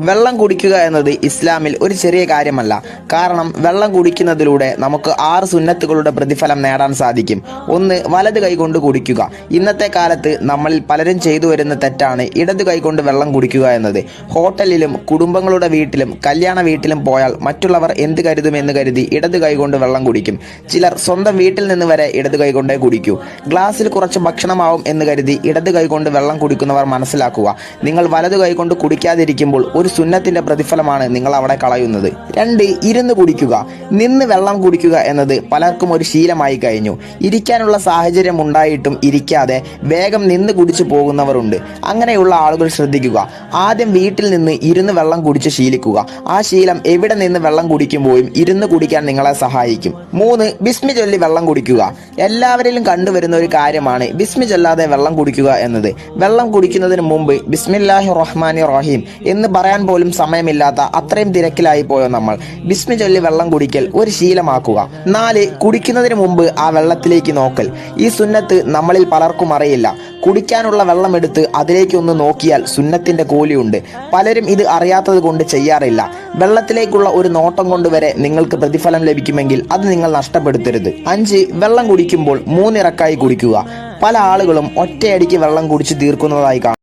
വെള്ളം കുടിക്കുക എന്നത് ഇസ്ലാമിൽ ഒരു ചെറിയ കാര്യമല്ല. കാരണം വെള്ളം കുടിക്കുന്നതിലൂടെ നമുക്ക് ആറ് സുന്നത്തുകളുടെ പ്രതിഫലം നേടാൻ സാധിക്കും. ഒന്ന് വലത് കൈകൊണ്ട് കുടിക്കുക. ഇന്നത്തെ കാലത്ത് നമ്മളിൽ പലരും ചെയ്തു വരുന്ന തെറ്റാണ് ഇടത് കൈകൊണ്ട് വെള്ളം കുടിക്കുക എന്നത്. ഹോട്ടലിലും കുടുംബങ്ങളുടെ വീട്ടിലും കല്യാണ വീട്ടിലും പോയാൽ മറ്റുള്ളവർ എന്ത് കരുതുമെന്ന് കരുതി ഇടത് കൈകൊണ്ട് വെള്ളം കുടിക്കും. ചിലർ സ്വന്തം വീട്ടിൽ നിന്ന് വരെ ഇടത് കൈകൊണ്ടേ കുടിക്കൂ. ഗ്ലാസ്സിൽ കുറച്ച് ഭക്ഷണമാവും എന്ന് കരുതി ഇടത് കൈകൊണ്ട് വെള്ളം കുടിക്കുന്നവർ മനസ്സിലാക്കുക. നിങ്ങൾ വലത് കൈകൊണ്ട് കുടിക്കാതിരിക്കുമ്പോൾ ഒരു സുന്നത്തിന്റെ പ്രതിഫലമാണ് നിങ്ങൾ അവിടെ കളയുന്നത്. രണ്ട് ഇരുന്ന് കുടിക്കുക. നിന്ന് വെള്ളം കുടിക്കുക എന്നത് പലർക്കും ഒരു ശീലമായി കഴിഞ്ഞു. ഇരിക്കാനുള്ള സാഹചര്യം ഉണ്ടായിട്ടും ഇരിക്കാതെ വേഗം നിന്ന് കുടിച്ചു പോകുന്നവരുണ്ട്. അങ്ങനെയുള്ള ആളുകൾ ശ്രദ്ധിക്കുക. ആദ്യം വീട്ടിൽ നിന്ന് ഇരുന്ന് വെള്ളം കുടിച്ച് ശീലിക്കുക. ആ ശീലം എവിടെ നിന്ന് വെള്ളം കുടിക്കുമ്പോഴും ഇരുന്ന് കുടിക്കാൻ നിങ്ങളെ സഹായിക്കും. മൂന്ന് ബിസ്മി ചൊല്ലി വെള്ളം കുടിക്കുക. എല്ലാവരിലും കണ്ടുവരുന്ന ഒരു കാര്യമാണ് ബിസ്മി ചൊല്ലാതെ വെള്ളം കുടിക്കുക എന്നത്. വെള്ളം കുടിക്കുന്നതിന് മുമ്പ് ബിസ്മില്ലാഹി റഹ്മാൻ റഹീം എന്ന് പറയാൻ പോലും സമയമില്ലാത്ത അത്രയും തിരക്കിലായി പോയോ നമ്മൾ. ബിസ്മി ചൊല്ലി വെള്ളം കുടിക്കൽ ഒരു ശീലമാക്കുക. നാല് കുടിക്കുന്നതിന് മുമ്പ് ആ വെള്ളത്തിലേക്ക് നോക്കൽ. ഈ സുന്നത്ത് നമ്മളിൽ പലർക്കും അറിയില്ല. കുടിക്കാനുള്ള വെള്ളം എടുത്ത് അതിലേക്ക് ഒന്ന് നോക്കിയാൽ സുന്നത്തിന്റെ കൂലിയുണ്ട്. പലരും ഇത് അറിയാത്തത് കൊണ്ട് ചെയ്യാറില്ല. വെള്ളത്തിലേക്കുള്ള ഒരു നോട്ടം കൊണ്ടുവരെ നിങ്ങൾക്ക് പ്രതിഫലം ലഭിക്കുമെങ്കിൽ അത് നിങ്ങൾ നഷ്ടപ്പെടുത്തരുത്. അഞ്ച് വെള്ളം കുടിക്കുമ്പോൾ മൂന്നിറക്കായി കുടിക്കുക. പല ആളുകളും ഒറ്റയടിക്ക് വെള്ളം കുടിച്ച് തീർക്കുന്നതായി കാണാം.